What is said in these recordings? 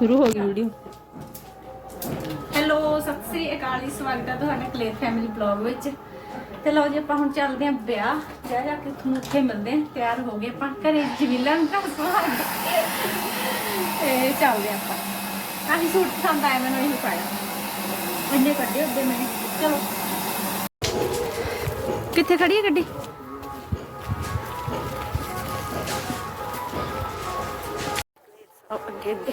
ਸ਼ੁਰੂ ਹੋ ਗਈ ਵੀਡੀਓ। ਹੈਲੋ ਸਤਿ ਸ੍ਰੀ ਅਕਾਲ ਜੀ ਸਵਾਗਤ ਹੈ ਤੁਹਾਡਾ ਕਲੇਰ ਫੈਮਿਲੀ ਬਲੌਗ ਵਿੱਚ। ਤੇ ਲਓ ਜੀ ਆਪਾਂ ਹੁਣ ਚੱਲਦੇ ਆਂ ਵਿਆਹ। ਜਾ ਜਾ ਕੇ ਤੁਹਾਨੂੰ ਉੱਥੇ ਮਿਲਦੇ ਆਂ ਤਿਆਰ ਹੋ ਗਏ ਆਪਾਂ ਘਰੇ ਜਮੀਲਾ ਨੂੰ ਤਾਂ ਸਵਾਗ ਤੇ ਚੱਲਦੇ ਆਂ ਆਪਾਂ। ਆਹੀ ਸੂਟ ਪਸੰਦ ਆਇਆ ਮੈਨੂੰ ਇਹੀ ਪਾਇਆ। ਇੰਨੇ ਕੱਢੇ ਉੱਦੇ ਮੈਂ। ਚਲੋ। ਕਿੱਥੇ ਖੜੀ ਹੈ ਗੱਡੀ? ਅੱਗੇ ਅੱਗੇ।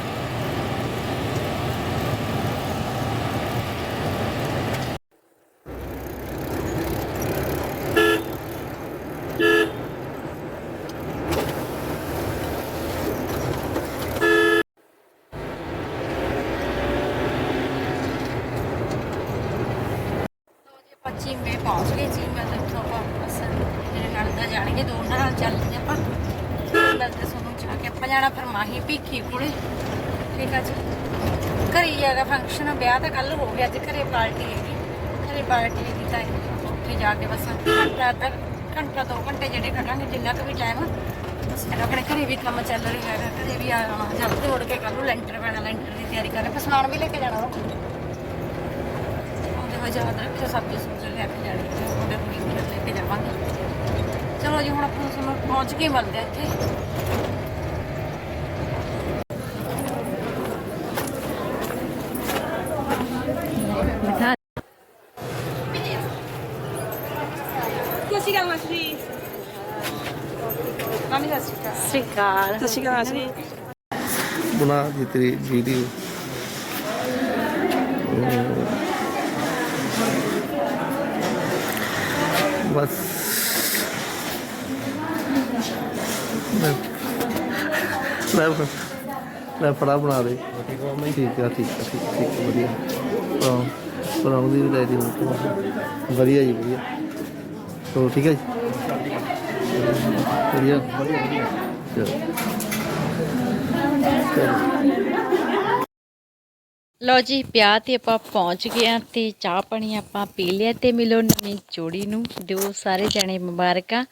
ਪੱਚੀ ਮੇ ਪਹੁੰਚ ਗਏ ਜੀ, ਮੈਂ ਤਾਂ ਇੱਥੋਂ ਆਪਾਂ ਬਸ ਮੇਰੇ ਨਾਲ ਤਾਂ ਜਾਣਗੇ, ਦੋ ਨਾਲ ਚੱਲਦੇ ਆਪਾਂ। ਮਿਲਦੇ ਤੁਹਾਨੂੰ ਜਾ ਕੇ ਆਪਾਂ ਜਾਣਾ ਫਿਰ ਮਾਹੀ ਭੀਖੀ ਕੋਲੇ। ਠੀਕ ਆ ਜੀ। ਘਰੇ ਹੀ ਹੈਗਾ ਫੰਕਸ਼ਨ ਵਿਆਹ ਤਾਂ ਕੱਲ ਹੋ ਗਿਆ ਅੱਜ ਘਰੇ ਪਾਰਟੀ ਹੈਗੀ। ਘਰੇ ਪਾਰਟੀ ਹੈਗੀ ਤਾਂ ਉੱਥੇ ਜਾ ਕੇ ਬਸ ਘੰਟਾ ਤੱਕ ਘੰਟਾ ਦੋ ਘੰਟੇ ਜਿਹੜੇ ਖੜਾਂਗੇ ਜਿੰਨਾ ਕੁ ਵੀ ਟਾਈਮ ਬਸ ਫਿਰ ਆਪਣੇ ਘਰੇ ਵੀ ਕੰਮ ਚੱਲ ਰਿਹਾ ਹੈਗਾ, ਘਰੇ ਵੀ ਆਉਣਾ ਜਲਦੀ ਉੱਡ ਕੇ ਕੱਲ ਨੂੰ ਲੈਂਟਰ ਪੈਣਾ, ਲੈਂਟਰ ਦੀ ਤਿਆਰੀ ਕਰ ਰਹੇ ਸਮਾਨ ਵੀ ਲੈ ਕੇ ਜਾਣਾ। ਵਾ ਉਹਦੇ ਵਜ੍ਹਾ ਯਾਦ ਰੱਖਿਓ ਸਬਜ਼ੀ ਸੁਬਜ਼ੀ ਲੈ ਕੇ ਜਾਣੀ ਹੈ ਉਹਦੇ ਕੁੜੀ ਨੂੰ ਲੈ ਕੇ ਜਾਵਾਂਗੇ ਚਲੋ ਜੀ ਹੁਣ ਆਪਾਂ ਤੁਹਾਨੂੰ ਪਹੁੰਚ ਕੇ ਮਿਲਦੇ ਆ ਇੱਥੇ। ਬਿਠਾ ਸਤਿ ਸ਼੍ਰੀ ਅਕਾਲ ਮਾਸੀ ਮਾਮੀ ਸਤਿ ਸ਼੍ਰੀ ਅਕਾਲ। ਸ੍ਰੀ ਅਕਾਲ। ਸਤਿ ਸ਼੍ਰੀ ਅਕਾਲ ਮਾਸੀ ਬਣਾ ਦੀ ਤੇਰੀ ਵੀਡੀਓ ਬਸ। ਲੈ ਲੈ ਫੜਾ ਬਣਾ ਦੇ। ਠੀਕ ਆ ਠੀਕ ਆ ਠੀਕ ਆ, ਠੀਕ ਵਧੀਆ। ਹਾਂ ਬਣਾਉਂਦੀ ਵੀ ਲੈ ਦੀ ਵਧੀਆ ਜੀ ਵਧੀਆ। ਹੋ ਠੀਕ ਹੈ ਜੀ? ਵਧੀਆ। ਵਧੀਆ ਚਲੋ। ਲਓ ਜੀ, ਵਿਆਹ ਤੇ ਆਪਾਂ ਪਹੁੰਚ ਗਏ ਆ ਤੇ ਚਾਹ ਪਾਣੀ ਆਪਾਂ ਪੀ ਲਿਆ ਤੇ ਮਿਲੋ ਨਵੀਂ ਜੋੜੀ ਨੂੰ। ਦਿਓ ਸਾਰੇ ਜਣੇ ਮੁਬਾਰਕਾਂ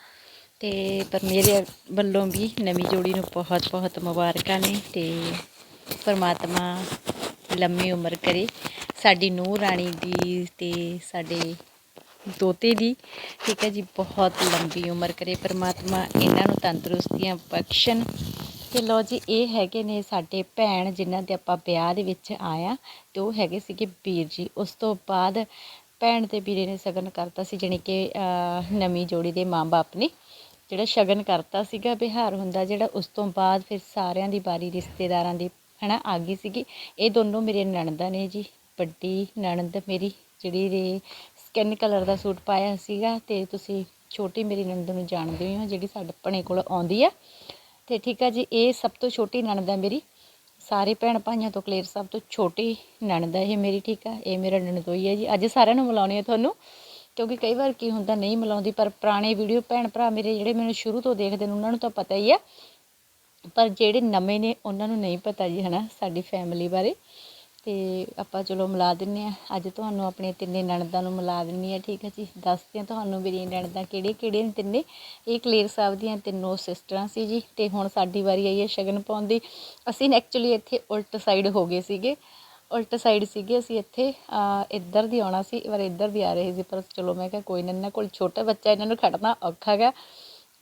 ਤੇ ਪਰ ਮੇਰੇ ਵੱਲੋਂ ਵੀ ਨਵੀਂ ਜੋੜੀ ਨੂੰ ਬਹੁਤ ਬਹੁਤ ਮੁਬਾਰਕਾਂ ਨੇ ਤੇ ਪਰਮਾਤਮਾ ਲੰਮੀ ਉਮਰ ਕਰੇ। ਸਾਡੀ ਨੂੰਹ ਰਾਣੀ ਦੀ ਤੇ ਸਾਡੇ ਦੋਤੇ ਦੀ, ਠੀਕ ਹੈ ਜੀ, ਬਹੁਤ ਲੰਬੀ ਉਮਰ ਕਰੇ ਪਰਮਾਤਮਾ। ਇਹਨਾਂ ਨੂੰ ਤੰਦਰੁਸਤੀਆਂ ਬਖਸ਼ਣ। ਤੇ ਲੋ ਜੀ, ਇਹ ਹੈਗੇ ਨੇ ਸਾਡੇ ਭੈਣ ਜਿਨ੍ਹਾਂ ਦੇ ਆਪਾਂ ਵਿਆਹ ਦੇ ਵਿੱਚ ਆਇਆ ਤੇ ਉਹ ਹੈਗੇ ਸੀਗੇ ਵੀਰ ਜੀ। ਉਸ ਤੋਂ ਬਾਅਦ ਭੈਣ ਤੇ ਵੀਰੇ ਨੇ ਸ਼ਗਨ ਕਰਤਾ ਸੀ, ਜਾਣੀ ਕਿ ਨਵੀਂ ਜੋੜੀ ਦੇ ਮਾਂ-ਬਾਪ ਨੇ, ਜਿਹੜਾ ਸ਼ਗਨ ਕਰਤਾ ਸੀਗਾ ਬਿਹਾਰ ਹੁੰਦਾ, ਜਿਹੜਾ ਉਸ ਤੋਂ ਬਾਅਦ ਫਿਰ ਸਾਰਿਆਂ ਦੀ ਵਾਰੀ ਰਿਸ਼ਤੇਦਾਰਾਂ ਦੀ, ਹਨਾ, ਆ ਗਈ ਸੀਗੀ। ਇਹ ਦੋਨੋਂ ਮੇਰੇ ਨਣਦਾਂ ਨੇ ਜੀ, ਵੱਡੀ ਨਣਦ ਮੇਰੀ, ਜਿਹੜੀ ਰੇ ਸਕਿਨ ਕਲਰ ਦਾ ਸੂਟ ਪਾਇਆ ਸੀਗਾ ਤੇ ਤੁਸੀਂ ਛੋਟੀ ਮੇਰੀ ਨਣਦ ਨੂੰ ਜਾਣਦੇ ਹੋ ਜਿਹੜੀ ਸਾਡੇ ਆਪਣੇ ਕੋਲ ਆਉਂਦੀ ਆ। ਤੇ ਠੀਕ ਆ ਜੀ, ਇਹ ਸਭ ਤੋਂ ਛੋਟੀ ਨਣਦ ਹੈ ਮੇਰੀ। ਸਾਰੇ ਭੈਣ ਭਾਈਆਂ ਤੋਂ ਕਲੇਰ ਸਭ ਤੋਂ ਛੋਟੀ ਨਣਦ ਹੈ ਇਹ ਮੇਰੀ, ਠੀਕ ਆ? ਇਹ ਮੇਰਾ ਨਣਦੋਈ ਹੈ ਜੀ। ਅੱਜ ਸਾਰਿਆਂ ਨੂੰ ਮਿਲਾਉਣੀ ਹੈ ਤੁਹਾਨੂੰ, ਕਿਉਂਕਿ ਕਈ ਵਾਰ ਕੀ ਹੁੰਦਾ ਨਹੀਂ ਮਿਲਾਉਂਦੀ, ਪਰ ਪੁਰਾਣੇ ਵੀਡੀਓ ਭੈਣ ਭਰਾ ਮੇਰੇ ਜਿਹੜੇ ਮੈਨੂੰ ਸ਼ੁਰੂ ਤੋਂ ਦੇਖਦੇ ਨੇ, ਉਹਨਾਂ ਨੂੰ ਤਾਂ ਪਤਾ ਹੀ ਹੈ ਪਰ ਜਿਹੜੇ ਨਵੇਂ ਨੇ, ਉਹਨਾਂ ਨੂੰ ਨਹੀਂ ਪਤਾ ਜੀ, ਹਨਾ, ਸਾਡੀ ਫੈਮਿਲੀ ਬਾਰੇ। ਅਤੇ ਆਪਾਂ ਚਲੋ ਮਿਲਾ ਦਿੰਦੇ ਹਾਂ ਅੱਜ ਤੁਹਾਨੂੰ ਆਪਣੇ ਤਿੰਨੇ ਨਣਦਾਂ ਨੂੰ ਮਿਲਾ ਦਿੰਦੀ ਹਾਂ ਠੀਕ ਹੈ ਜੀ। ਦੱਸਦੇ ਹਾਂ ਤੁਹਾਨੂੰ ਮੇਰੀਆਂ ਨਣਦਾਂ ਕਿਹੜੇ ਕਿਹੜੇ ਨੇ ਤਿੰਨੇ। ਇਹ ਕਲੇਰ ਸਾਹਿਬ ਦੀਆਂ ਤਿੰਨੋਂ ਸਿਸਟਰਾਂ ਸੀ ਜੀ। ਤੇ ਹੁਣ ਸਾਡੀ ਵਾਰੀ ਆਈ ਹੈ ਸ਼ਗਨ ਪਾਉਣ ਦੀ। ਅਸੀਂ ਐਕਚੁਅਲੀ ਇੱਥੇ ਉਲਟ ਸਾਈਡ ਹੋ ਗਏ ਸੀਗੇ। ਉਲਟ ਸਾਈਡ ਸੀਗੇ। ਅਸੀਂ ਇੱਥੇ ਇੱਧਰ ਦੀ ਆਉਣਾ ਸੀ। ਪਰ ਇੱਧਰ ਦੀ ਆ ਰਹੇ ਸੀ। ਪਰ ਚਲੋ ਮੈਂ ਕਿਹਾ ਕੋਈ ਨਾ, ਇਹਨਾਂ ਕੋਲ ਛੋਟਾ ਬੱਚਾ, ਇਹਨਾਂ ਨੂੰ ਖੜਨਾ ਔਖਾ ਗਾ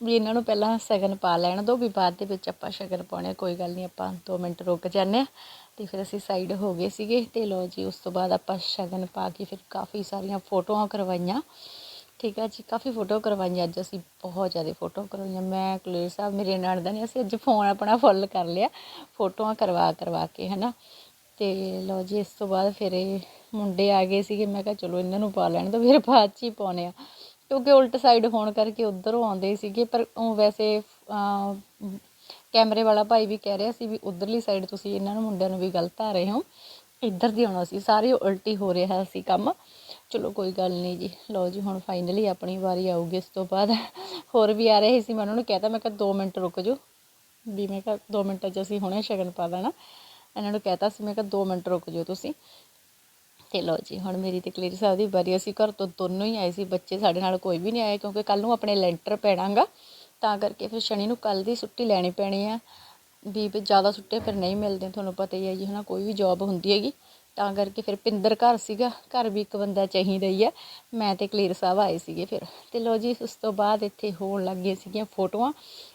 ਵੀ ਇਹਨਾਂ ਨੂੰ ਪਹਿਲਾਂ ਸ਼ਗਨ ਪਾ ਲੈਣ ਦਿਓ ਵੀ ਬਾਅਦ ਦੇ ਵਿੱਚ ਆਪਾਂ ਸ਼ਗਨ ਪਾਉਣੇ ਆ, ਕੋਈ ਗੱਲ ਨਹੀਂ ਆਪਾਂ 2 ਮਿੰਟ ਰੁਕ ਜਾਂਦੇ ਆ। ਤੇ ਫਿਰ ਅਸੀਂ ਸਾਈਡ ਹੋ ਗਏ ਸੀਗੇ ਤੇ ਲੋ ਜੀ ਉਸ ਤੋਂ ਬਾਅਦ ਆਪਾਂ ਸ਼ਗਨ ਪਾ ਕੇ ਫਿਰ ਕਾਫੀ ਸਾਰੀਆਂ ਫੋਟੋਆਂ ਕਰਵਾਈਆਂ। ਠੀਕ ਹੈ ਜੀ ਕਾਫੀ ਫੋਟੋ ਕਰਵਾਈਆਂ ਅੱਜ ਅਸੀਂ ਬਹੁਤ ਜ਼ਿਆਦਾ ਫੋਟੋ ਕਰਵਾਈਆਂ। ਮੈਂ ਕੁਲੇਰ ਸਾਹਿਬ ਮੇਰੇ ਨਾਨ ਦਾ ਨਹੀਂ ਅਸੀਂ ਅੱਜ ਫੋਨ ਆਪਣਾ ਫੁੱਲ ਕਰ ਲਿਆ ਫੋਟੋਆਂ ਕਰਵਾ ਕਰਵਾ ਕੇ ਹਨਾ। ਤੇ ਲਓ ਜੀ ਇਸ ਤੋਂ ਬਾਅਦ ਫਿਰ ਇਹ ਮੁੰਡੇ ਆ ਗਏ ਸੀਗੇ ਮੈਂ ਕਿਹਾ ਚਲੋ ਇਹਨਾਂ ਨੂੰ ਪਾ ਲੈਣ ਤਾਂ ਫਿਰ ਬਾਅਦ 'ਚ ਹੀ ਪਾਉਣੇ ਆ। ਕਿਉਂਕਿ ਉਲਟ ਸਾਈਡ ਹੋਣ ਕਰਕੇ ਉਧਰੋਂ ਆਉਂਦੇ ਸੀਗੇ, ਪਰ ਉਹ ਵੈਸੇ ਕੈਮਰੇ ਵਾਲਾ ਭਾਈ ਵੀ ਕਹਿ ਰਿਹਾ ਸੀ ਵੀ ਉਧਰਲੀ ਸਾਈਡ ਤੁਸੀਂ ਇਹਨਾਂ ਨੂੰ ਮੁੰਡਿਆਂ ਨੂੰ ਵੀ ਗਲਤ ਆ ਰਹੇ ਹੋ। ਇੱਧਰ ਦੀ ਆਉਣਾ ਸੀ, ਸਾਰੇ ਉਲਟੀ ਹੋ ਰਿਹਾ ਸੀ ਕੰਮ। ਚਲੋ ਕੋਈ ਗੱਲ ਨਹੀਂ ਜੀ। ਲਓ ਜੀ, ਹੁਣ ਫਾਈਨਲੀ ਆਪਣੀ ਵਾਰੀ ਆਊਗੀ, ਇਸ ਤੋਂ ਬਾਅਦ ਹੋਰ ਵੀ ਆ ਰਹੇ ਸੀ, ਮੈਂ ਉਹਨਾਂ ਨੂੰ ਕਹਿਤਾ ਮੈਂ ਕਿਹਾ 2 ਮਿੰਟ ਰੁਕ ਜਾਓ। ਵੀ ਮੈਂ ਕਿਹਾ 2 ਮਿੰਟਾਂ 'ਚ ਅਸੀਂ ਹੁਣੇ ਸ਼ਗਨ ਪਾ ਦੇਣਾ। ਇਹਨਾਂ ਨੂੰ ਕਹਿਤਾ ਸੀ, ਮੈਂ ਕਿਹਾ 2 ਮਿੰਟ ਰੁਕ ਜਾਓ ਤੁਸੀਂ। ਤੇ ਲਓ ਜੀ, ਹੁਣ ਮੇਰੀ ਤੇ ਕਲੀਰ ਸਾਹਿਬ ਦੀ ਵਾਰੀ, ਅਸੀਂ ਘਰ ਤੋਂ ਦੋਨੋਂ ਹੀ ਆਏ ਸੀ, ਬੱਚੇ ਸਾਡੇ ਨਾਲ ਕੋਈ ਵੀ ਨਹੀਂ ਆਏ, ਕਿਉਂਕਿ ਕੱਲ ਨੂੰ ਆਪਣੇ ਲੈਂਟਰ ਪੈਣਾਗਾ, ਤਾਂ ਕਰਕੇ ਫਿਰ ਸ਼ਨੀ ਨੂੰ ਕੱਲ ਦੀ ਛੁੱਟੀ ਲੈਣੀ ਪੈਣੀ ਆ। ਵੀ ਜ਼ਿਆਦਾ ਛੁੱਟੇ ਫਿਰ ਨਹੀਂ ਮਿਲਦੇ ਤੁਹਾਨੂੰ ਪਤਾ ਹੀ ਹੈ ਜੀ, ਹਨਾ, ਕੋਈ ਵੀ ਜੌਬ ਹੁੰਦੀ ਹੈਗੀ, ਤਾਂ ਕਰਕੇ ਫਿਰ ਪਿੰਦਰ ਘਰ ਸੀਗਾ, ਘਰ ਵੀ ਇੱਕ ਬੰਦਾ ਚਾਹੀਦਾ ਹੀ ਆ। ਮੈਂ ਤੇ ਕਲੀਰ ਸਾਹਿਬ ਆਏ ਸੀਗੇ ਫਿਰ। ਤੇ ਲਓ ਜੀ, ਉਸ ਤੋਂ ਬਾਅਦ ਇੱਥੇ ਹੋਣ ਲੱਗ ਗਈਆਂ ਸੀਗੀਆਂ ਫੋਟੋਆਂ,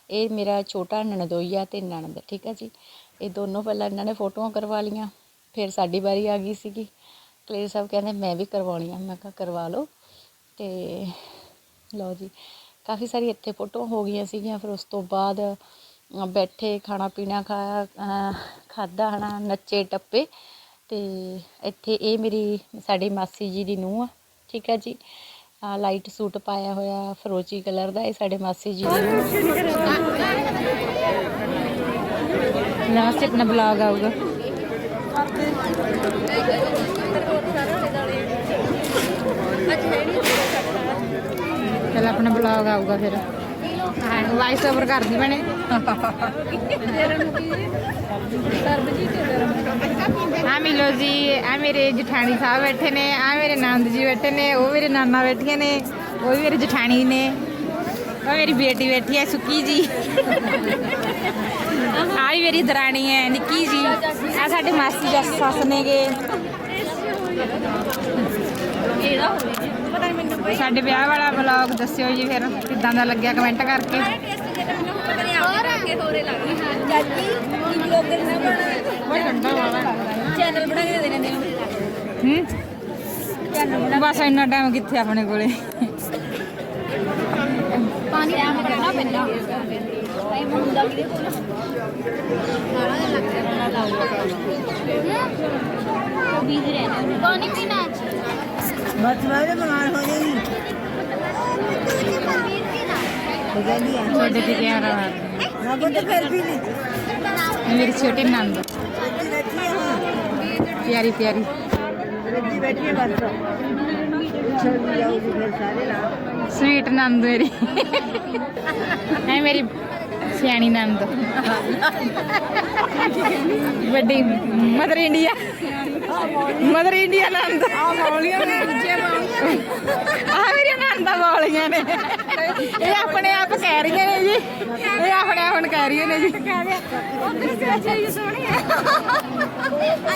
ਇਹ ਮੇਰਾ ਛੋਟਾ ਨਣਦੋਈਆ ਤੇ ਨਣਦ, ਠੀਕ ਹੈ ਜੀ। ਇਹ ਦੋਨੋਂ ਪਹਿਲਾਂ ਇਹਨਾਂ ਨੇ ਫੋਟੋਆਂ ਕਰਵਾ ਲੀਆਂ ਫਿਰ ਸਾਡੀ ਵਾਰੀ ਆ ਗਈ ਸੀਗੀ। ਕਲੇਰ ਸਾਹਿਬ ਕਹਿੰਦੇ ਮੈਂ ਵੀ ਕਰਵਾਉਣੀ ਆ। ਮੈਂ ਕਿਹਾ ਕਰਵਾ ਲਓ। ਤੇ ਲਓ ਜੀ ਕਾਫੀ ਸਾਰੀ ਇੱਥੇ ਫੋਟੋ ਹੋ ਗਈਆਂ ਸੀਗੀਆਂ ਫਿਰ ਉਸ ਤੋਂ ਬਾਅਦ ਬੈਠੇ ਖਾਣਾ ਪੀਣਾ ਖਾਇਆ ਅ, ਖਾਧਾ ਹਨਾ ਨੱਚੇ ਟੱਪੇ। ਤੇ ਇੱਥੇ ਇਹ ਮੇਰੀ ਸਾਡੀ ਮਾਸੀ ਜੀ ਦੀ ਨੂੰਹ ਆ ਠੀਕ ਹੈ ਜੀ। ਆ ਲਾਈਟ ਸੂਟ ਪਾਇਆ ਹੋਇਆ ਫਰੋਜੀ ਕਲਰ ਦਾ ਇਹ ਸਾਡੇ ਮਾਸੀ ਜੀ ਦੀ ਨੂੰਹ ਲਾਸਟ ਆਪਣਾ ਬਲੌਗ ਆਊਗਾ। ਚਲ ਆਪਣਾ ਬਲੌਗ ਆਊਗਾ ਫਿਰ। ਵਾਇਸ ਓਵਰ ਕਰਦੀ ਬਣੇ ਆ ਮਿਲੋ ਜੀ ਆ ਮੇਰੇ ਜਠਾਣੀ ਸਾਹਿਬ ਬੈਠੇ ਨੇ ਆ ਮੇਰੇ ਨੰਦ ਜੀ ਬੈਠੇ ਨੇ, ਉਹ ਮੇਰੇ ਨਾਨਾ ਬੈਠੀਆਂ ਨੇ, ਉਹ ਵੀ ਮੇਰੇ ਜਠਾਣੀ ਨੇ। ਉਹ ਮੇਰੀ ਬੇਟੀ ਬੈਠੀ ਹੈ, ਸੁੱਕੀ ਜੀ। ਆ ਵੀ ਮੇਰੀ ਦਰਾਣੀ ਹੈ, ਨਿੱਕੀ ਜੀ। ਆ ਸਾਡੇ ਮਾਸੀ ਜੱਸ ਸੱਸ ਨੇਗੇ। ਸਾਡੇ ਵਿਆਹ ਵਾਲਾ ਵਲੌਗ ਦੱਸਿਓ ਜੀ ਫਿਰ ਕਿੱਦਾਂ ਦਾ ਲੱਗਿਆ ਕਮੈਂਟ ਕਰਕੇ। ਬਸ ਇੰਨਾ ਟਾਈਮ ਕਿੱਥੇ ਆਪਣੇ ਕੋਲੇ? ਪਾਣੀ ਆ ਕਰਨਾ ਪੈਂਦਾ ਟਾਈਮ ਹੁੰਦਾ ਕਿਹਦੇ ਕੋਲ। ਸਾਰਾ ਦਿਨ ਬੀਜ ਪਾਣੀ ਪੀਣਾ ਬਸ ਵਾਲੇ ਬਿਮਾਰ ਹੋ ਹੋ ਜਾਂਦੀ ਹੈ ਛੋਟੇ ਤੇ ਪਿਆਰਾ ਨਾ ਬੁੱਧ ਫਿਰ ਵੀ ਨਹੀਂ। ਮੇਰੀ ਛੋਟੀ ਨੰਦ। ਪਿਆਰੀ ਪਿਆਰੀ। ਰੱਜੀ ਬੈਠੀ ਹੈ ਬਸ। ਛੋੜ ਜਾਊਗੀ ਫਿਰ ਸਾਰੇ ਨਾਲ ਸਵੀਟ ਨੰਦ ਮੇਰੀ। ਐ ਮੇਰੀ ਸਿਆਣੀ ਨੰਦ। ਵੱਡੀ ਮਦਰ ਇੰਡੀਆ। ਮਦਰ ਇੰਡੀਆ ਨੰਦ ਆ ਮੌਲੀਆਂ ਨੇ ਦੂਜੀਆਂ ਆ ਮੇਰੀਆਂ ਨੰਦਾਂ ਮੌਲੀਆਂ ਨੇ। ਇਹ ਆਪਣੇ ਆਪ ਕਹਿ ਰਹੀਆਂ ਨੇ ਜੀ। ਇਹ ਆਪਣੇ ਆਪ ਹੁਣ ਕਹਿ ਰਹੀਆਂ ਨੇ ਜੀ।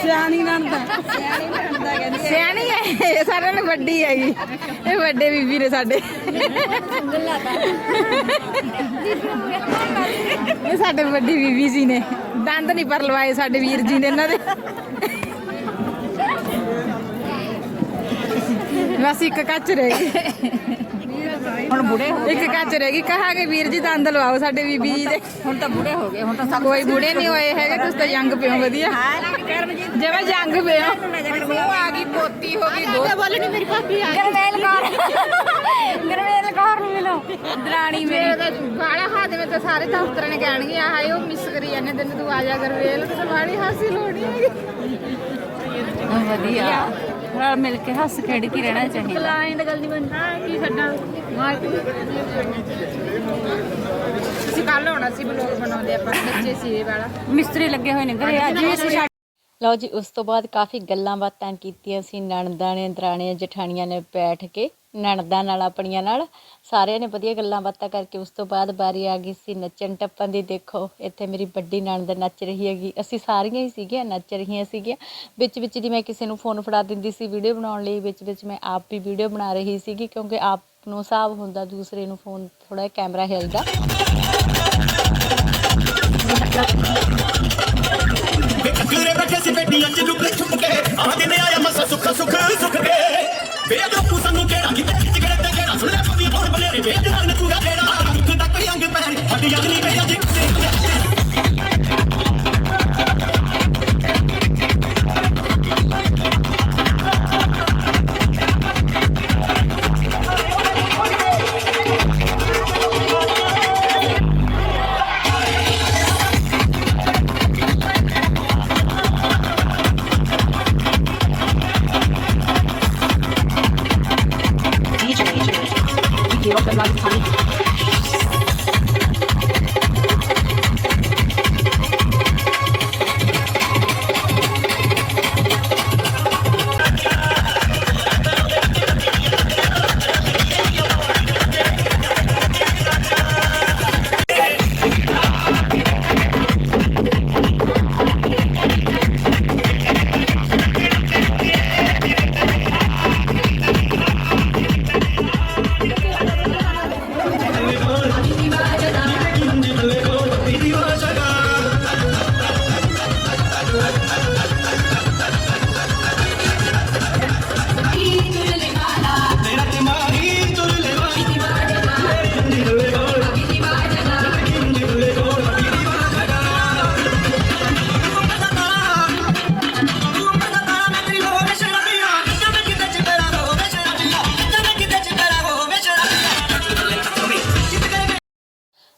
ਸਿਆਣੀ ਨੰਦ ਸਿਆਣੀ ਹੈ ਸਾਰਿਆਂ ਨਾਲੋਂ ਵੱਡੀ ਹੈਗੀ ਇਹ ਵੱਡੇ ਬੀਬੀ ਨੇ ਸਾਡੇ। ਇਹ ਸਾਡੇ ਵੱਡੀ ਬੀਬੀ ਜੀ ਨੇ। ਦੰਦ ਨਹੀਂ ਪਰ ਲਵਾਏ ਸਾਡੇ ਵੀਰ ਜੀ ਨੇ ਇਹਨਾਂ ਦੇ। ਬਸ ਇੱਕ ਕੱਚ ਰਹਿ ਗਈ। ਹੁਣ ਬੁੜੇ ਹੋ ਇੱਕ ਕੱਚ ਰਹਿ ਗਈ। ਕਹਾਂਗੇ ਵੀਰ ਜੀ ਦੰਦ ਲਵਾਓ ਸਾਡੇ ਬੀਬੀ ਜੀ ਦੇ। ਹੁਣ ਤਾਂ ਬੁੜੇ ਹੋ ਗਏ ਹੁਣ ਤਾਂ ਕੋਈ ਬੁੜੇ ਨਹੀਂ ਹੋਏ ਹੈਗੇ ਤੁਸੀਂ ਤਾਂ ਯੰਗ ਪਿਓ ਵਧੀਆ। ਜਿਵੇਂ ਯੰਗ ਪਿਓ। ਉਹ ਆ ਗਈ ਪੋਤੀ ਹੋ ਗਈ ਦੋ ਬੋਲਣੀ ਮੇਰੀ ਭਾਬੀ ਆ ਗਰਮੇਲ ਕੌਰ। ਗਰਮੇਲ ਕੌਰ ਨੂੰ ਮਿਲੋ। ਦਰਾਣੀ ਮੇਰੇ। ਬਾੜਾ ਹੱਥ ਵਿੱਚ ਤਾਂ ਸਾਰੇ ਦਫ਼ਤਰ ਨੇ ਕਹਿਣਗੇ ਆਹ ਉਹ ਮਿਸ ਕਰੀ ਜਾਂਦੇ ਤੈਨੂੰ ਤੂੰ ਆ ਜਾ ਕਰ ਵੇਲ ਤੇ ਬਾੜੀ ਹਾਸੀ ਲੋੜੀ ਹੈਗੀ। ਵਧੀਆ। ਰਲ ਮਿਲ ਕੇ ਹੱਸ ਖੇਡ ਕੇ ਰਹਿਣਾ ਚਾਹੀਦਾ। ਕਲਾਇੰਟ ਗੱਲ ਨਹੀਂ ਬੰਦਾ ਕੀ ਛੱਡਾਂ? ਅਸੀਂ ਕੱਲ ਹੋਣਾ ਸੀ ਬਲੌਗ ਬਣਾਉਂਦੇ ਆਪਾਂ ਬੱਚੇ ਸੀ ਇਹ ਵਾਲਾ। ਮਿਸਤਰੀ ਲੱਗੇ ਹੋਏ ਨੇ ਘਰੇ ਅੱਜ ਵੀ ਅਸੀਂ ਛੱਡ ਲਓ ਜੀ ਉਸ ਤੋਂ ਬਾਅਦ ਕਾਫੀ ਗੱਲਾਂ ਬਾਤਾਂ ਕੀਤੀਆਂ ਸੀ ਨਣਦਾਂ ਨੇ ਦਰਾਣੀਆਂ ਜਠਾਣੀਆਂ ਨੇ ਬੈਠ ਕੇ। ਨਣਦਾਂ ਨਾਲ, ਆਪਣੀਆਂ ਨਾਲ। ਸਾਰਿਆਂ ਨੇ ਵਧੀਆ ਗੱਲਾਂ ਬਾਤਾਂ ਕਰਕੇ ਉਸ ਤੋਂ ਬਾਅਦ ਬਾਰੀ ਆ ਗਈ ਸੀ ਨੱਚਣ ਟੱਪਣ ਦੀ। ਦੇਖੋ, ਇੱਥੇ ਮੇਰੀ ਵੱਡੀ ਨਣਦ ਨੱਚ ਰਹੀ ਹੈਗੀ। ਅਸੀਂ ਸਾਰੀਆਂ ਹੀ ਸੀਗੀਆਂ, ਨੱਚ ਰਹੀਆਂ ਸੀਗੀਆਂ। ਵਿੱਚ ਵਿੱਚ ਦੀ ਮੈਂ ਕਿਸੇ ਨੂੰ ਫੋਨ ਫੜਾ ਦਿੰਦੀ ਸੀ ਵੀਡੀਓ ਬਣਾਉਣ ਲਈ। ਵਿੱਚ ਵਿੱਚ ਮੈਂ ਆਪ ਵੀ ਵੀਡੀਓ ਬਣਾ ਰਹੀ ਸੀਗੀ, ਕਿਉਂਕਿ ਆਪ ਨੂੰ ਹਿਸਾਬ ਹੁੰਦਾ ਦੂਸਰੇ ਨੂੰ ਫੋਨ ਥੋੜਾ ਕੈਮਰਾ ਹਿਲਦਾ।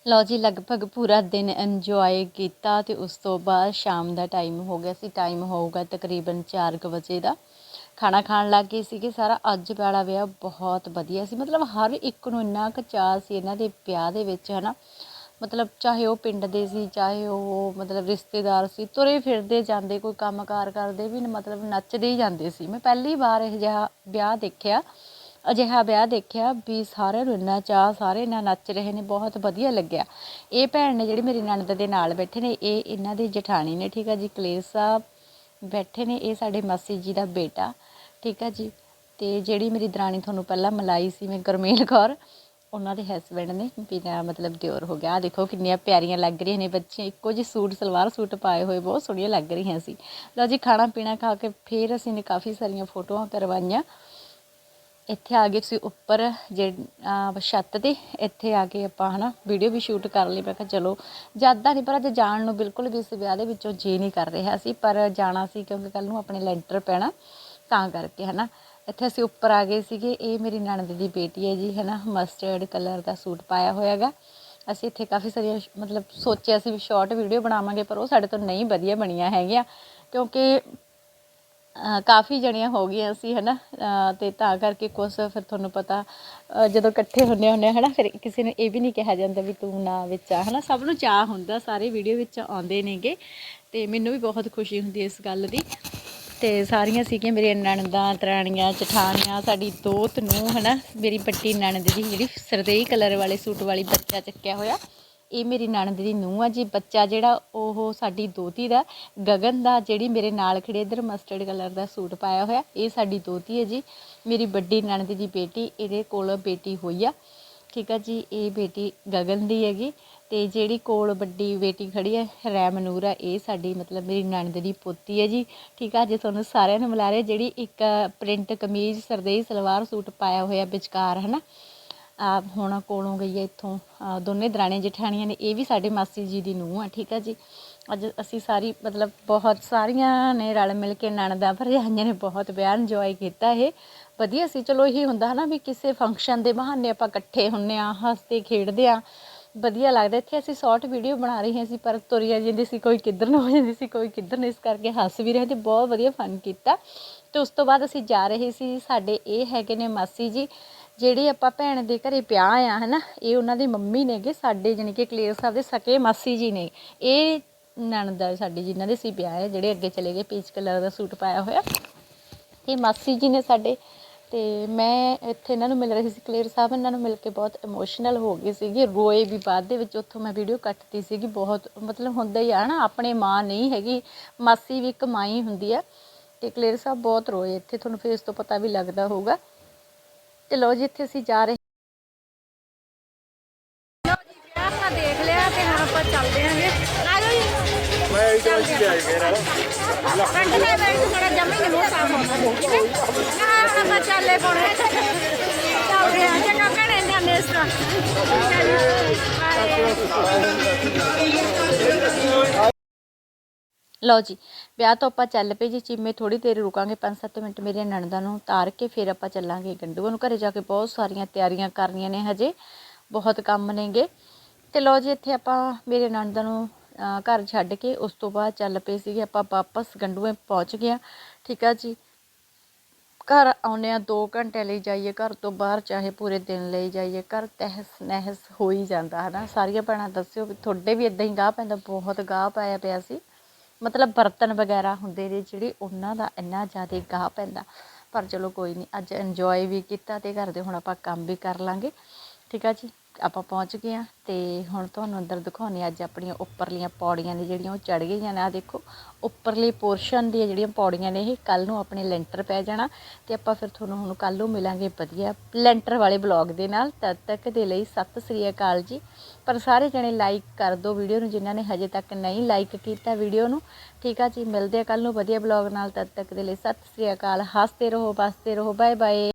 ਲਓ ਜੀ, ਲਗਭਗ ਪੂਰਾ ਦਿਨ ਇੰਜੋਏ ਕੀਤਾ ਤੇ ਉਸ ਤੋਂ ਬਾਅਦ ਸ਼ਾਮ ਦਾ ਟਾਈਮ ਹੋ ਗਿਆ ਸੀ। ਟਾਈਮ ਹੋਊਗਾ ਤਕਰੀਬਨ 4 ਵਜੇ ਦਾ। ਖਾਣਾ ਖਾਣ ਲੱਗ ਗਏ ਸੀਗੇ। ਸਾਰਾ ਅੱਜ ਵਾਲਾ ਵਿਆਹ ਬਹੁਤ ਵਧੀਆ ਸੀ। ਮਤਲਬ ਹਰ ਇੱਕ ਨੂੰ ਇੰਨਾ ਕੁ ਚਾਅ ਸੀ ਇਹਨਾਂ ਦੇ ਵਿਆਹ ਦੇ ਵਿੱਚ, ਹਨਾ? ਮਤਲਬ ਚਾਹੇ ਉਹ ਪਿੰਡ ਦੇ ਸੀ, ਚਾਹੇ ਉਹ ਮਤਲਬ ਰਿਸ਼ਤੇਦਾਰ ਸੀ, ਤੁਰੇ ਫਿਰਦੇ ਜਾਂਦੇ, ਕੋਈ ਕੰਮਕਾਰ ਕਰਦੇ ਵੀ ਮਤਲਬ ਨੱਚਦੇ ਹੀ ਜਾਂਦੇ ਸੀ। ਮੈਂ ਪਹਿਲੀ ਵਾਰ ਇਹ ਜਿਹਾ ਵਿਆਹ ਦੇਖਿਆ। ਅਜਿਹਾ ਵਿਆਹ ਦੇਖਿਆ ਵੀ ਸਾਰਿਆਂ ਨੂੰ ਇੰਨਾ ਚਾਅ, ਸਾਰੇ ਇੰਨਾ ਨੱਚ ਰਹੇ ਨੇ, ਬਹੁਤ ਵਧੀਆ ਲੱਗਿਆ। ਇਹ ਭੈਣ ਨੇ ਜਿਹੜੀ ਮੇਰੀ ਨਣਦ ਦੇ ਨਾਲ ਬੈਠੇ ਨੇ, ਇਹ ਇਹਨਾਂ ਦੀ ਜਠਾਣੀ ਨੇ, ਠੀਕ ਆ ਜੀ ਕਲੇਰ ਸਾਹਿਬ ਬੈਠੇ ਨੇ, ਇਹ ਸਾਡੇ ਮਾਸੀ ਜੀ ਦਾ ਬੇਟਾ, ਠੀਕ ਆ ਜੀ। ਤੇ ਜਿਹੜੀ ਮੇਰੀ ਦਰਾਣੀ ਤੁਹਾਨੂੰ ਪਹਿਲਾਂ ਮਲਾਈ ਸੀ, ਮੈਂ ਗੁਰਮੇਲ ਕੌਰ, ਉਹਨਾਂ ਦੇ ਹਸਬੰਡ ਨੇ ਬਿਨਾ ਮਤਲਬ ਦਿਓਰ ਹੋ ਗਿਆ। ਆਹ ਦੇਖੋ ਕਿੰਨੀਆਂ ਪਿਆਰੀਆਂ ਲੱਗ ਰਹੀਆਂ ਨੇ ਬੱਚੀਆਂ, ਇੱਕੋ ਜਿਹੇ ਸੂਟ, ਸਲਵਾਰ ਸੂਟ ਪਾਏ ਹੋਏ, ਬਹੁਤ ਸੋਹਣੀਆਂ ਲੱਗ ਰਹੀਆਂ ਸੀ। ਲਓ ਜੀ, ਖਾਣਾ ਪੀਣਾ ਖਾ ਕੇ ਫੇਰ ਅਸੀਂ ਨੇ ਕਾਫੀ ਸਾਰੀਆਂ ਫੋਟੋਆਂ ਕਰਵਾਈਆਂ। ਇੱਥੇ ਆ ਗਏ ਤੁਸੀਂ ਉੱਪਰ ਜੇ ਛੱਤ ਤੇ, ਇੱਥੇ ਆ ਕੇ ਆਪਾਂ ਹਨਾ ਵੀਡੀਓ ਵੀ ਸ਼ੂਟ ਕਰ ਲਈ। ਮੈਂ ਕਿਹਾ ਚਲੋ ਜ਼ਿਆਦਾ ਨਹੀਂ ਪਰ ਅੱਜ ਜਾਣ ਨੂੰ ਬਿਲਕੁਲ ਵੀ ਇਸ ਵਿਆਹ ਦੇ ਵਿੱਚੋਂ ਜੀ ਨਹੀਂ ਕਰ ਰਿਹਾ ਸੀ, ਪਰ ਜਾਣਾ ਸੀ ਕਿਉਂਕਿ ਕੱਲ ਨੂੰ ਆਪਣੇ ਲੈਂਟਰ ਪੈਣਾ, ਤਾਂ ਕਰਕੇ ਹਨਾ। ਇੱਥੇ ਅਸੀਂ ਉੱਪਰ ਆ ਗਏ ਸੀਗੇ, ਇਹ ਮੇਰੀ ਨਣਦ ਦੀ ਬੇਟੀ ਹੈ ਜੀ, ਹਨਾ ਮਸਟਰਡ ਕਲਰ ਦਾ ਸੂਟ ਪਾਇਆ ਹੋਇਆਗਾ ਅਸੀਂ ਇੱਥੇ ਕਾਫੀ ਸਾਰੀਆਂ ਮਤਲਬ ਸੋਚਿਆ ਸੀ ਵੀ ਸ਼ਾਰਟ ਵੀਡੀਓ ਬਣਾਵਾਂਗੇ, ਪਰ ਉਹ ਸਾਡੇ ਤੋਂ ਨਹੀਂ ਵਧੀਆ ਬਣੀਆਂ ਹੈਗੀਆਂ, ਕਿਉਂਕਿ ਕਾਫੀ ਜਣੀਆਂ ਹੋ ਗਈਆਂ ਸੀ, ਹਨਾ? ਅਹ ਤੇ ਤਾਂ ਕਰਕੇ ਕੁਛ ਫਿਰ ਤੁਹਾਨੂੰ ਪਤਾ ਜਦੋਂ ਇਕੱਠੇ ਹੁੰਨੇ ਹੁੰਨੇ ਹਨਾ? ਫਿਰ ਕਿਸੇ ਨੂੰ ਇਹ ਵੀ ਨਹੀਂ ਕਿਹਾ ਜਾਂਦਾ ਵੀ ਤੂੰ ਨਾ ਵਿੱਚ ਆ, ਹਨਾ? ਸਭ ਨੂੰ ਚਾਹ ਹੁੰਦਾ, ਸਾਰੇ ਵੀਡੀਓ ਵਿੱਚ ਆਉਂਦੇ ਨੇਗੇ। ਤੇ ਮੈਨੂੰ ਵੀ ਬਹੁਤ ਖੁਸ਼ੀ ਹੁੰਦੀ ਇਸ ਗੱਲ ਦੀ। ਤੇ ਸਾਰੀਆਂ ਸੀਗੀਆਂ ਮੇਰੀਆਂ ਨਣਦਾਂ, ਤਰਾਣੀਆਂ, ਜਠਾਣੀਆਂ, ਸਾਡੀ ਦੋਤ ਨੂੰ ਹਨਾ? ਮੇਰੀ ਵੱਡੀ ਨਣਦ ਦੀ ਜਿਹੜੀ ਸਰਦੇਈ ਕਲਰ ਵਾਲੇ ਸੂਟ ਵਾਲੀ ਬੱਚਾ ਚੱਕਿਆ ਹੋਇਆ। ਇਹ ਮੇਰੀ ਨਣਦ ਦੀ ਨੂੰਹ ਆ ਜੀ, ਬੱਚਾ ਜਿਹੜਾ ਉਹ ਸਾਡੀ ਦੋਤੀ ਦਾ, ਗਗਨ ਦਾ, ਜਿਹੜੀ ਮੇਰੇ ਨਾਲ ਖੜੇ ਇਧਰ ਮਸਟਰਡ ਕਲਰ ਦਾ ਸੂਟ ਪਾਇਆ ਹੋਇਆ, ਇਹ ਸਾਡੀ ਦੋਤੀ ਹੈ ਜੀ। ਮੇਰੀ ਵੱਡੀ ਨਣਦ ਦੀ ਬੇਟੀ, ਇਹਦੇ ਕੋਲ ਬੇਟੀ ਹੋਈ ਆ। ਠੀਕ ਆ ਜੀ, ਇਹ ਬੇਟੀ ਗਗਨ ਦੀ ਹੈਗੀ ਤੇ ਜਿਹੜੀ ਕੋਲ ਵੱਡੀ ਬੇਟੀ ਖੜੀ ਹੈ ਰੈਮਨੂਰ ਆ, ਇਹ ਸਾਡੀ ਮਤਲਬ ਮੇਰੀ ਨਣਦ ਦੀ ਪੋਤੀ ਹੈ ਜੀ। ਠੀਕ ਆ ਜੇ ਤੁਹਾਨੂੰ ਸਾਰਿਆਂ ਨੂੰ ਮਿਲਾ ਰਹੇ ਜਿਹੜੀ ਇੱਕ ਪ੍ਰਿੰਟ ਕਮੀਜ਼ ਸਰਦੇਈ ਸਲਵਾਰ ਸੂਟ ਪਾਇਆ ਹੋਇਆ ਵਿਚਕਾਰ, ਹਨਾ? ਆ ਹੁਣ ਕੋਲੋਂ ਗਈ ਹੈ ਇੱਥੋਂ ਦੋਨੇ ਦਰਾਣੇ ਜਠਾਣੀਆਂ ਨੇ, ਇਹ ਵੀ ਸਾਡੇ ਮਾਸੀ ਜੀ ਦੀ ਨੂੰਹ ਆ, ਠੀਕ ਆ ਜੀ? ਅੱਜ ਅਸੀਂ ਸਾਰੀ, ਮਤਲਬ ਬਹੁਤ ਸਾਰੀਆਂ ਨੇ ਰਲ ਮਿਲ ਕੇ ਨਣਦਾਂ ਭਰਜਾਈਆਂ ਨੇ ਬਹੁਤ ਵਿਆਹ ਇੰਜੋਏ ਕੀਤਾ ਇਹ। ਵਧੀਆ ਸੀ, ਚਲੋ ਇਹੀ ਹੁੰਦਾ ਹਨਾ ਵੀ ਕਿਸੇ ਫੰਕਸ਼ਨ ਦੇ ਬਹਾਨੇ ਆਪਾਂ ਇਕੱਠੇ ਹੁੰਨੇ ਆ, ਹੱਸਦੇ, ਖੇਡਦੇ ਆ। ਵਧੀਆ ਲੱਗਦਾ, ਇੱਥੇ ਅਸੀਂ ਸ਼ਾਰਟ ਵੀਡੀਓ ਬਣਾ ਰਹੇ ਸੀ, ਪਰ ਤੁਰੀਆਂ ਜਾਂਦੀ ਸੀ, ਕੋਈ ਕਿੱਧਰ ਨੂੰ ਹੋ ਜਾਂਦੀ ਸੀ, ਕੋਈ ਕਿੱਧਰ ਨੂੰ, ਇਸ ਕਰਕੇ ਹੱਸ ਵੀ ਰਹੇ ਤੇ ਬਹੁਤ ਵਧੀਆ ਫਨ ਕੀਤਾ। ਤੇ ਉਸ ਤੋਂ ਬਾਅਦ ਅਸੀਂ ਜਾ ਰਹੇ ਸੀ, ਸਾਡੇ ਇਹ ਹੈਗੇ ਨੇ ਮਾਸੀ ਜੀ ਜਿਹੜੇ ਆਪਾਂ ਭੈਣ ਦੇ ਘਰੇ ਵਿਆਹ ਆ, ਹਨਾ, ਇਹ ਉਹਨਾਂ ਦੀ ਮੰਮੀ ਨੇਗੇ, ਸਾਡੇ ਜਾਣੀ ਕਿ ਕਲੇਰ ਸਾਹਿਬ ਦੇ ਸਕੇ ਮਾਸੀ ਜੀ ਨੇ। ਇਹ ਨਣਦਾ ਸਾਡੇ ਸਾਡੀ, ਜਿਨ੍ਹਾਂ ਦੇ ਸੀ ਵਿਆਹ ਹੈ ਜਿਹੜੇ ਅੱਗੇ ਚਲੇ ਗਏ, ਪੀਚ ਕਲਰ ਦਾ ਸੂਟ ਪਾਇਆ ਹੋਇਆ। ਇਹ ਮਾਸੀ ਜੀ ਨੇ ਸਾਡੇ, ਤੇ ਮੈਂ ਇੱਥੇ ਇਹਨਾਂ ਨੂੰ ਮਿਲ ਰਹੀ ਸੀ, ਕਲੇਰ ਸਾਹਿਬ ਇਹਨਾਂ ਨੂੰ ਮਿਲ ਕੇ ਬਹੁਤ ਇਮੋਸ਼ਨਲ ਹੋ ਗਈ ਸੀਗੀ, ਰੋਏ ਵੀ ਬਾਅਦ ਦੇ ਵਿੱਚ ਉੱਥੋਂ ਮੈਂ ਵੀਡੀਓ ਕੱਟਦੀ ਸੀਗੀ, ਬਹੁਤ ਮਤਲਬ ਹੁੰਦਾ ਹੀ ਆ ਨਾ ਆਪਣੇ ਮਾਂ ਨਹੀਂ ਹੈਗੀ, ਮਾਸੀ ਵੀ ਇੱਕ ਮਾਂ ਹੀ ਹੁੰਦੀ ਆ, ਤੇ ਕਲੇਰ ਸਾਹਿਬ ਬਹੁਤ ਰੋਏ, ਇੱਥੇ ਤੁਹਾਨੂੰ ਫੇਸ ਤੋਂ ਪਤਾ ਵੀ ਲੱਗਦਾ ਹੋਊਗਾ। ਤੇ ਲੋ ਜੀ ਇੱਥੇ ਅਸੀਂ ਜਾ ਰਹੇ ਵਿਆਹ ਆਪਾਂ ਦੇਖ ਲਿਆ ਤੇ ਹੁਣ ਆਪਾਂ ਚੱਲਦੇ ਆਂਗੇ ਆ ਜਾਓ ਜੀ। ਮੈਂ ਇਹ ਤਾਂ ਇੱਥੇ ਆਈ ਮੇਰਾ ਕੰਡ ਦੇ ਵਿੱਚ ਥੋੜਾ ਜੰਮੀ ਮੂੰਹ ਸਾਫ਼ ਹੋਣਾ ਨਾ ਹੁਣ ਆਪਾਂ ਚੱਲੇ ਪੋਣੇ। ਚੱਲਦੇ ਆਂ ਚੰਗਾ ਭੈਣੇ ਦਾ ਮੇਸਟਰ ਲਓ ਜੀ, ਵਿਆਹ ਤੋਂ ਆਪਾਂ ਚੱਲ ਪਏ ਜੀ, ਚੀਮੇ ਥੋੜੀ ਦੇਰ ਰੁਕਾਂਗੇ 5-7 ਮਿੰਟ ਮੇਰੀਆਂ ਨਣਦਾਂ ਨੂੰ ਉਤਾਰ ਕੇ ਫਿਰ ਆਪਾਂ ਚੱਲਾਂਗੇ ਗੰਡੂਆਂ ਨੂੰ, ਘਰੇ ਜਾ ਕੇ ਬਹੁਤ ਸਾਰੀਆਂ ਤਿਆਰੀਆਂ ਕਰਨੀਆਂ ਨੇ ਹਜੇ, ਬਹੁਤ ਕੰਮ ਨੇਗੇ। ਤੇ ਲਓ ਜੀ, ਇੱਥੇ ਆਪਾਂ ਮੇਰੇ ਨਣਦਾਂ ਨੂੰ ਘਰ ਛੱਡ ਕੇ ਉਸ ਤੋਂ ਬਾਅਦ ਚੱਲ ਪਏ ਸੀਗੇ, ਆਪਾਂ ਵਾਪਸ ਗੰਡੂਏ ਪਹੁੰਚ ਗਏ ਹਾਂ। ਠੀਕ ਆ ਜੀ, ਘਰ ਆਉਂਦੇ ਆ 2 ਘੰਟੇ ਲਈ ਜਾਈਏ, ਘਰ ਤੋਂ ਬਾਹਰ ਚਾਹੇ ਪੂਰੇ ਦਿਨ ਲਈ ਜਾਈਏ, ਘਰ ਤਹਿਸ ਨਹਿਸ ਹੋ ਹੀ ਜਾਂਦਾ, ਹਨਾ? ਸਾਰੀਆਂ ਭੈਣਾਂ ਦੱਸਿਓ ਵੀ ਤੁਹਾਡੇ ਵੀ ਇਦਾਂ ਹੀ ਗਾਹ ਪੈਂਦਾ, ਬਹੁਤ ਗਾਹ ਪਾਇਆ ਪਿਆ ਸੀ। ਮਤਲਬ ਬਰਤਨ ਵਗੈਰਾ ਹੁੰਦੇ ਨੇ ਜਿਹੜੇ ਉਹਨਾਂ ਦਾ ਇੰਨਾ ਜ਼ਿਆਦਾ ਗਾਹ ਪੈਂਦਾ। ਪਰ ਚਲੋ ਕੋਈ ਨਹੀਂ ਅੱਜ ਇੰਜੋਏ ਵੀ ਕੀਤਾ ਅਤੇ ਘਰ ਦੇ ਹੁਣ ਆਪਾਂ ਕੰਮ ਵੀ ਕਰ ਲਾਂਗੇ। ਠੀਕ ਆ ਜੀ? ਆਪਾਂ ਪਹੁੰਚ ਗਏ ਆ ਤੇ ਹੁਣ ਤੁਹਾਨੂੰ ਅੰਦਰ ਦਿਖਾਉਣੇ ਅੱਜ ਆਪਣੀਆਂ ਉੱਪਰਲੀਆਂ ਪੌੜੀਆਂ ਨੇ ਜਿਹੜੀਆਂ, ਉਹ ਚੜ ਗਈਆਂ ਨੇ। ਆ ਦੇਖੋ, ਉੱਪਰਲੇ ਪੋਰਸ਼ਨ ਦੀਆਂ ਜਿਹੜੀਆਂ ਪੌੜੀਆਂ ਨੇ ਇਹ ਕੱਲ ਨੂੰ ਆਪਣੇ ਲੈਂਟਰ ਪੈ ਜਾਣਾ ਤੇ ਆਪਾਂ ਫਿਰ ਤੁਹਾਨੂੰ ਹੁਣ ਕੱਲ ਨੂੰ ਮਿਲਾਂਗੇ ਵਧੀਆ ਲੈਂਟਰ ਵਾਲੇ ਬਲੌਗ ਦੇ ਨਾਲ। ਤਦ ਤੱਕ ਦੇ ਲਈ ਸਤਿ ਸ੍ਰੀ ਅਕਾਲ ਜੀ। ਪਰ ਸਾਰੇ ਜਣੇ ਲਾਈਕ ਕਰ ਦਿਓ ਵੀਡੀਓ ਨੂੰ, ਜਿਨ੍ਹਾਂ ਨੇ ਹਜੇ ਤੱਕ ਨਹੀਂ ਲਾਈਕ ਕੀਤਾ ਵੀਡੀਓ ਨੂੰ। ਠੀਕ ਆ ਜੀ, ਮਿਲਦੇ ਆ ਕੱਲ ਨੂੰ ਵਧੀਆ ਬਲੌਗ ਨਾਲ, ਤਦ ਤੱਕ ਦੇ ਲਈ ਸਤਿ ਸ੍ਰੀ ਅਕਾਲ। ਹੱਸਦੇ ਰਹੋ ਬਸਦੇ ਰਹੋ ਬਾਏ ਬਾਏ